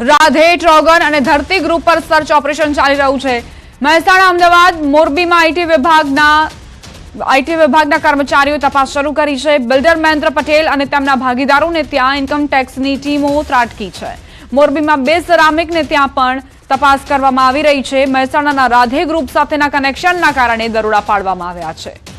Radhe Trogon અને ધરતી group પર સર્ચ ઓપરેશન ચાલી રહ્યું છે. મહેસાણા, અમદાવાદ, મોરબીમાં આઈટી વિભાગના આઈટી વિભાગના કર્મચારીઓ તપાસ શરૂ કરી છે. બિલ્ડર મહેન્દ્ર પટેલ અને તેમના ભાગીદારોને ત્યાં ઇન્કમ ટેક્સની ટીમો ત્રાટકી છે. મોરબીમાં બે સિરામિકને ત્યાં પણ તપાસ કરવામાં આવી રહી છે. મહેસાણાના રાધે ગ્રુપ સાથેના કનેક્શનના કારણે દરોડા પાડવામાં આવ્યા છે.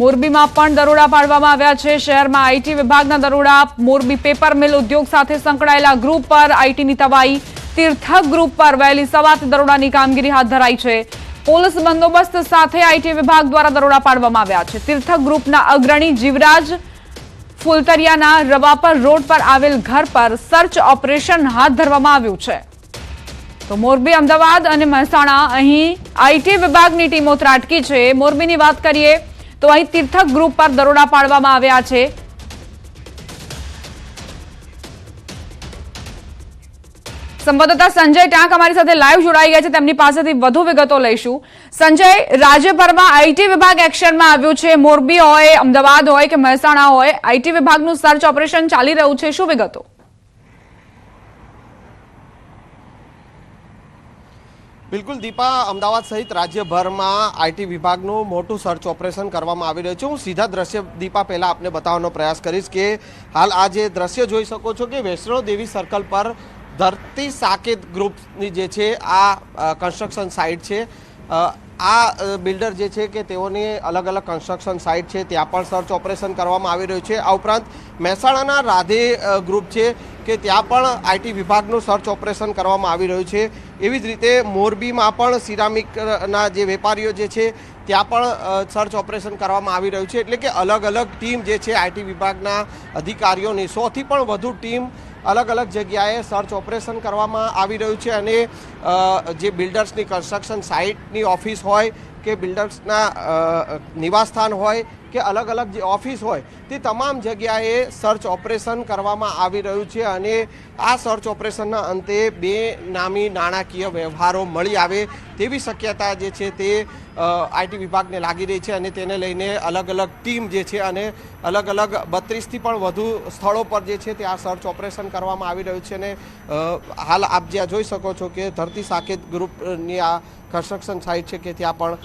મોરબીમાં પણ દરોડા પાડવામાં આવ્યા છે. શહેરમાં આઈટી વિભાગના દરોડા, મોરબી પેપર મિલ ઉદ્યોગ સાથે સંકળાયેલા ગ્રુપ પર આઈટીની તવાઈ તીર્થક ગ્રુપ પર વહેલી સવારથી દરોડાની કામગીરી હાથ ધરાઈ છે. પોલીસ બંદોબસ્ત સાથે આઈટી વિભાગ દ્વારા દરોડા પાડવામાં આવ્યા છે. તીર્થક ગ્રુપના અગ્રણી જીવરાજ ફુલતરિયાના રવાપર રોડ પર આવેલ ઘર પર સર્ચ ઓપરેશન હાથ ધરવામાં આવ્યું છે. તો મોરબી, અમદાવાદ અને મહેસાણા અહીં આઈટી વિભાગની ટીમો ત્રાટકી છે. મોરબીની વાત કરીએ તો અહીં તીર્થક ગ્રુપ પર દરોડા પાડવામાં આવ્યા છે. સંવાદદાતા સંજય ટાંક અમારી સાથે લાઈવ જોડાઈ ગયા છે. તેમની પાસેથી વધુ વિગતો લઈશું. સંજય, રાજ્યભરમાં આઈટી વિભાગ એક્શનમાં આવ્યું છે. મોરબી હોય, અમદાવાદ હોય કે મહેસાણા હોય આઈટી વિભાગનું સર્ચ ઓપરેશન ચાલી રહ્યું છે. શું વિગતો? બિલકુલ દીપા, અમદાવાદ સહિત રાજ્યભરમાં આઈટી વિભાગનું મોટું સર્ચ ઓપરેશન કરવામાં આવી રહ્યું છે. હું સીધા દ્રશ્ય દીપા પહેલાં આપને બતાવવાનો પ્રયાસ કરીશ કે હાલ આ જે દ્રશ્ય જોઈ શકો છો કે વૈષ્ણો દેવી સર્કલ પર ધરતી સાકેત ગ્રુપની જે છે, આ કન્સ્ટ્રક્શન સાઇટ છે. આ બિલ્ડર જે છે કે તેઓની અલગ અલગ કન્સ્ટ્રક્શન સાઇટ છે, ત્યાં પણ સર્ચ ઓપરેશન કરવામાં આવી રહ્યું છે. આ ઉપરાંત મહેસાણાના રાધે ગ્રુપ છે. કે ત્યાં પણ આઈટી વિભાગનું સર્ચ ઓપરેશન કરવામાં આવી રહ્યું છે. એવી જ રીતે મોરબીમાં પણ સિરામિકના જે વેપારીઓ જે છે, ત્યાં પણ સર્ચ ઓપરેશન કરવામાં આવી રહ્યું છે. એટલે કે અલગ અલગ ટીમ જે છે આઈટી વિભાગના અધિકારીઓની, સોથી પણ વધુ ટીમ અલગ અલગ જગ્યાએ સર્ચ ઓપરેશન કરવામાં આવી રહ્યું છે અને જે બિલ્ડર્સની કન્સ્ટ્રક્શન સાઇટની ઓફિસ હોય કે બિલ્ડર્સના નિવાસસ્થાન હોય કે અલગ અલગ જે ઓફિસ હોય તે તમામ જગ્યાએ સર્ચ ઓપરેશન કરવામાં આવી રહ્યું છે અને આ સર્ચ ઓપરેશનના અંતે બે નામી નાણાકીય વ્યવહારો મળી આવે તેવી શક્યતા જે છે તે આઈટી વિભાગને લાગી રહી છે અને તેને લઈને અલગ અલગ ટીમ જે છે અને અલગ અલગ બત્રીસથી પણ વધુ સ્થળો પર જે છે તે આ સર્ચ ઓપરેશન કરવામાં આવી રહ્યું છે અને હાલ આપ જ્યાં જોઈ શકો છો કે ધરતી સાકેત ગ્રુપની આ કન્સ્ટ્રક્શન સાઇટ છે કે ત્યાં પણ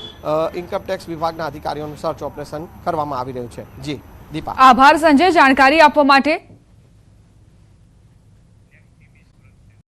ઇન્કમટેક્સ વિભાગના અધિકારીઓનું સર્ચ ઓપરેશન કરવામાં આવી રહ્યું છે. જી, દીપા. આભાર સંજય, જાણકારી આપવા માટે.